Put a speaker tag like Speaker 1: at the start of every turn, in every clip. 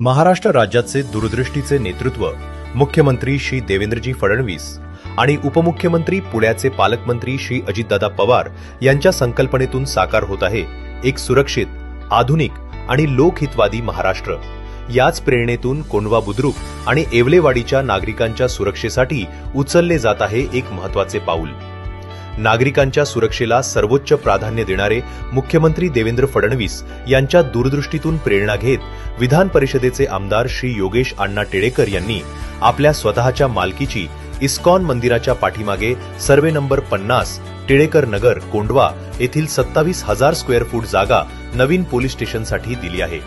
Speaker 1: महाराष्ट्र राज्याचे दूरदृष्टीचे नेतृत्व मुख्यमंत्री श्री देवेंद्रजी फडणवीस आणि उपमुख्यमंत्री पुण्याचे पालकमंत्री श्री अजितदादा पवार यांच्या संकल्पनेतून साकार होत आहे एक सुरक्षित आधुनिक आणि लोकहितवादी महाराष्ट्र. याच प्रेरणेतून कोंडवा बुद्रुक आणि येवलेवाडीच्या नागरिकांच्या सुरक्षेसाठी उचलले जात आहे एक महत्त्वाचे पाऊल. नागरिकांच्या सुरक्षेला सर्वोच्च प्राधान्य देणारे मुख्यमंत्री देवेंद्र फडणवीस यांच्या दूरदृष्टीतून प्रेरणा घेत विधान परिषदेचे आमदार श्री योगेश अण्णा टेडेकर यांनी आपल्या स्वतःच्या मालकीची इस्कॉन मंदिराच्या पाठीमागे सर्वे नंबर पन्नास टिळेकर नगर कोंडवा येथील सत्तावीस हजार स्क्वेअर फूट जागा नवीन पोलीस स्टेशनसाठी दिली आहे.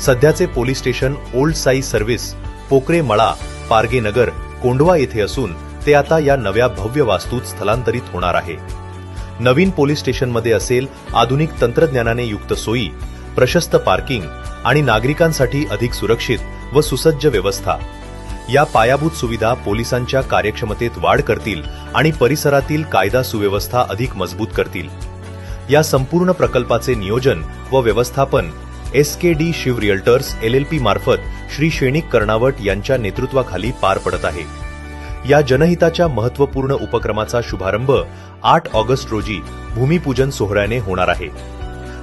Speaker 1: सध्याचे police station old Sai service Pokare मळा पारगे नगर कोंडवा येथे असून ते आता या नव्या भव्य वास्तूत स्थलांतरित होणार आहे. नवीन पोलीस स्टेशनमध्ये असेल आधुनिक तंत्रज्ञानाने युक्त सोयी प्रशस्त पार्किंग आणि नागरिकांसाठी अधिक सुरक्षित व सुसज्ज व्यवस्था. या पायाभूत सुविधा पोलिसांच्या कार्यक्षमतेत वाढ करतील आणि परिसरातील कायदा सुव्यवस्था अधिक मजबूत करतील. या संपूर्ण प्रकल्पाचे नियोजन व व्यवस्थापन S K D Shiv realtors LLP मार्फत श्री शेणिक कर्णावट यांच्या नेतृत्वाखाली पार पडत आहे. या जनहिताच्या महत्त्वपूर्ण उपक्रमाचा शुभारंभ आठ ऑगस्ट रोजी भूमिपूजन सोहळ्याने होणार आहे.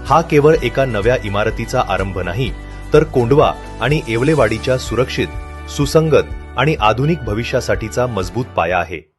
Speaker 1: हा केवळ एका नव्या इमारतीचा आरंभ नाही तर कोंडवा आणि येवलेवाडीच्या सुरक्षित सुसंगत आणि आधुनिक भविष्यासाठीचा मजबूत पाया आहे.